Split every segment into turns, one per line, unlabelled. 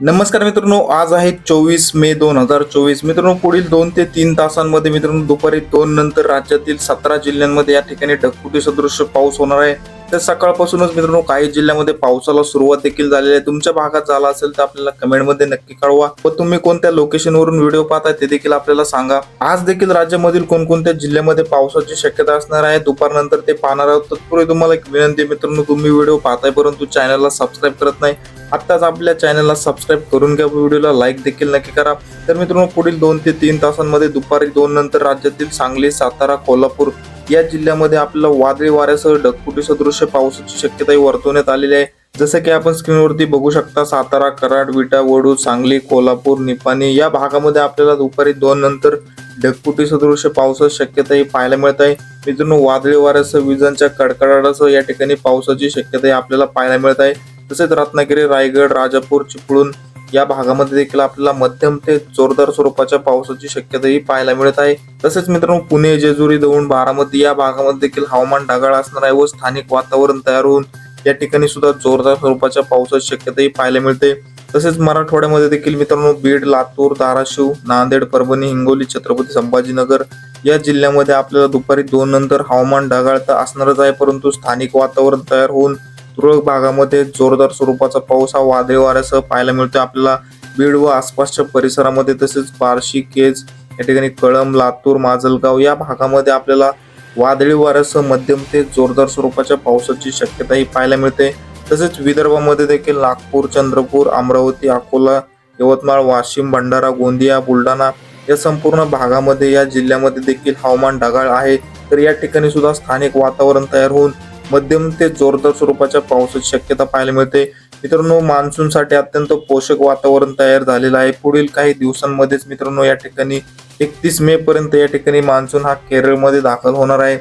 नमस्कार मित्रांनो आज आहे चोवीस मे दोन हजार चोवीस. मित्रांनो पुढील दोन ते तीन तासांमध्ये मित्रांनो दुपारी दोन नंतर राज्यातील सतरा जिल्ह्यांमध्ये या ठिकाणी ढगफुटी सदृश्य पाऊस होणार आहे. तर सकाळपासूनच मित्रांनो काही जिल्ह्यामध्ये पावसाला सुरुवात देखील झालेली आहे. तुमच्या भागात झाला असेल तर आपल्याला कमेंटमध्ये नक्की कळवा. व तुम्ही कोणत्या लोकेशनवरून व्हिडिओ पाहताय ते देखील आपल्याला सांगा. आज देखील राज्यामधील कोणकोणत्या जिल्ह्यामध्ये पावसाची शक्यता असणार आहे दुपारनंतर ते पाहणार आहोत. तत्पूर्वी तुम्हाला एक विनंती मित्रांनो तुम्ही व्हिडिओ पाहताय परंतु चॅनलला सबस्क्राईब करत नाही. आत्ताच आपल्या चॅनलला सबस्क्राईब करून घ्या व्हिडिओला लाईक देखील नक्की करा. तर मित्रांनो पुढील दोन ते तीन तासांमध्ये दुपारी दोन नंतर राज्यातील सांगली सातारा कोल्हापूर या जिल्ह्यामध्ये आपल्याला वादळी वाऱ्यासह ढगफुटी सदृश्य पावसाची शक्यताही वर्तवण्यात आलेली आहे. जसं की आपण स्क्रीनवरती बघू शकता सातारा कराड विटा वडू सांगली कोल्हापूर निपाणी या भागामध्ये आपल्याला दुपारी दोन नंतर ढगफुटी सदृश्य पावसाची शक्यताही पाहायला मिळत आहे. मित्रांनो वादळी वाऱ्यासह विजांच्या कडकडाटासह या ठिकाणी पावसाची शक्यताही आपल्याला पाहायला मिळत आहे. तसेच रत्नागिरी रायगड राजापूर चिपळूण या भागामध्ये देखील आपल्याला मध्यम ते जोरदार स्वरूपाच्या पावसाची शक्यताही पाहायला मिळत आहे. तसेच मित्रांनो पुणे जेजुरी दौंड बारामती या भागामध्ये देखील हवामान ढगाळ असणार आहे व स्थानिक वातावरण तयार होऊन या ठिकाणी सुद्धा जोरदार स्वरूपाच्या पावसाची शक्यताही पाहायला मिळते. तसेच मराठवाड्यामध्ये देखील मित्रांनो बीड लातूर धाराशिव नांदेड परभणी हिंगोली छत्रपती संभाजीनगर या जिल्ह्यामध्ये आपल्याला दुपारी दोन नंतर हवामान ढगाळ तर असणारच आहे परंतु स्थानिक वातावरण तयार होऊन तुरळक भागामध्ये जोरदार स्वरूपाचा पाऊस हा वादळी वाऱ्यासह पाहायला मिळतो आपल्याला बीड व आसपासच्या परिसरामध्ये तसेच बार्शी केज या ठिकाणी कळंब लातूर माजलगाव या भागामध्ये आपल्याला वादळी वाऱ्यासह मध्यम ते जोरदार स्वरूपाच्या पावसाची शक्यताही पाहायला मिळते तसेच विदर्भामध्ये देखील नागपूर चंद्रपूर अमरावती अकोला यवतमाळ वाशिम भंडारा गोंदिया बुलढाणा या संपूर्ण भागामध्ये या जिल्ह्यामध्ये देखील हवामान ढगाळ आहे तर या ठिकाणी सुद्धा स्थानिक वातावरण तयार होऊन मध्यम ते जोरदार स्वरूपाच्या पावसाची शक्यता पाहायला मिळते. मित्रांनो मान्सूनसाठी अत्यंत पोषक वातावरण तयार झालेलं आहे. पुढील काही दिवसांमध्येच मित्रांनो या ठिकाणी एकतीस मे पर्यंत या ठिकाणी मान्सून हा केरळमध्ये दाखल होणार आहे.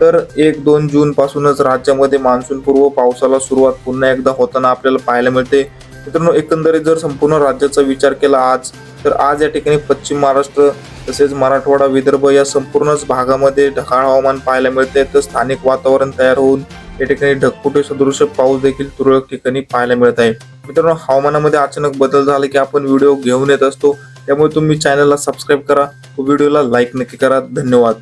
तर एक दोन जून पासूनच राज्यामध्ये मान्सून पूर्व पावसाला सुरुवात पुन्हा एकदा होताना आपल्याला पाहायला मिळते. मित्रांनो एकंदरीत जर संपूर्ण राज्याचा विचार केला आज तर आज या ठिकाणी पश्चिम महाराष्ट्र तसेच मराठवाडा विदर्भ या संपूर्णच भागामध्ये ढगाळ हवामान पाहायला मिळते. तर स्थानिक वातावरण तयार होऊन या ठिकाणी ढगफुटे सदृश पाऊस देखील तुरळक ठिकाणी पाहायला मिळत आहे. मित्रांनो हवामानामध्ये अचानक बदल झाला की आपण व्हिडिओ घेऊन येत असतो. त्यामुळे तुम्ही चॅनलला सबस्क्राईब करा व्हिडिओला लाईक नक्की करा. धन्यवाद.